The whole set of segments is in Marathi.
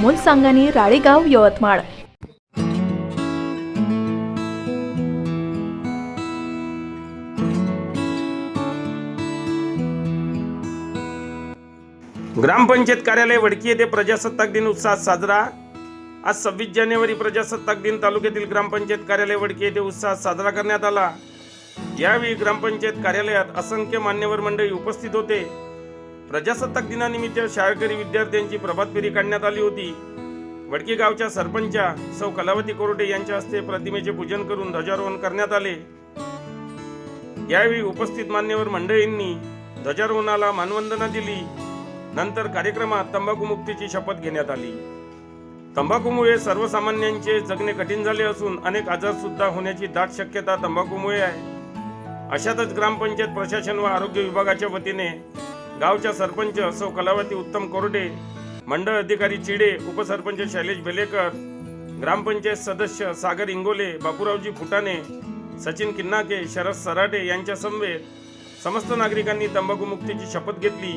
अमोल सांगानी राळेगाव यवतमाळ. ग्रामपंचायत कार्यालय वडकी येथे प्रजासत्ताक दिन उत्साहात साजरा. आज सव्वीस जानेवारी प्रजासत्ताक दिन तालुक्यातील ग्रामपंचायत कार्यालय वडकी येथे उत्साहात साजरा करण्यात आला. यावेळी ग्रामपंचायत कार्यालयात असंख्य मान्यवर मंडळी उपस्थित होते. प्रजासत्ताक दिनानिमित्त शाळकरी विद्यार्थ्यांची प्रभात फेरी काढण्यात आली होती. वडकी गावच्या सरपंचा सौ कलावती कोरोटे यांच्या हस्ते प्रतिमेचे पूजन करून ध्वजारोहण करण्यात आले. यावेळी उपस्थित मान्यवर मंडळींनी ध्वजारोहणाला मानवंदना दिली. नंतर कार्यक्रमात तंबाखू मुक्तीची शपथ घेण्यात आली. तंबाखूमुळे सर्वसामान्यांचे जगणे कठीण झाले असून अनेक आजार सुद्धा होण्याची दाट शक्यता तंबाखूमुळे आहे. अशातच ग्रामपंचायत प्रशासन व आरोग्य विभागाच्या वतीने गावच्या सरपंच सौ कलावती उत्तम कोरडे मंडळ अधिकारी चिडे उपसरपंच शैलेश बेलेकर ग्रामपंचायत सदस्य सागर इंगोले बापूरावजी फुटाणे सचिन किन्नाके शरद सराटे यांच्या समवेत समस्त नागरिकांनी तंबाखू मुक्तीची शपथ घेतली.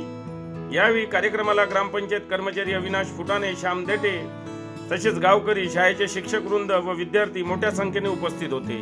यावेळी कार्यक्रमाला ग्रामपंचायत कर्मचारी अविनाश फुटाणे श्याम देटे तसेच गावकरी शाळेचे शिक्षक वृंद व विद्यार्थी मोठ्या संख्येने उपस्थित होते.